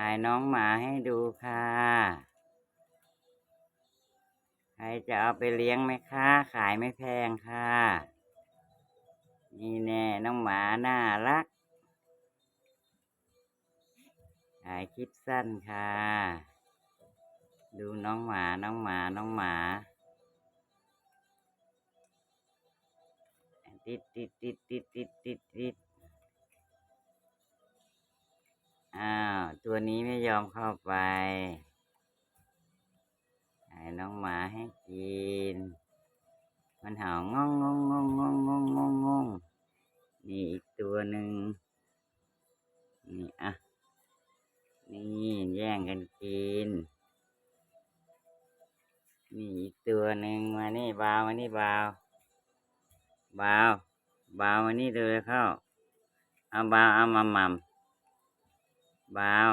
ถ่ายน้องหมาให้ดูค่ะ ใครจะเอาไปเลี้ยงไหมคะ ขายไม่แพงค่ะ นี่แน่น้องหมาน่ารัก ถ่ายคลิปสั้นค่ะ ดูน้องหมาน้องหมาน้องหมาติดติดติดติดติดติดติด ตัวนี้ไม่ยอมเข้าไปให้น้องหมาให้กิน มันเห่างงงองงงงงงงงงงงนี่อีกตัวหนึ่งนี่อะ นี่แย่งกันกิน นี่อีกตัวหนึ่งมานี่บาวมานี่บาวบาวบาวมานี่เลยเข้าเอาบาวเอามาหม่ำบาว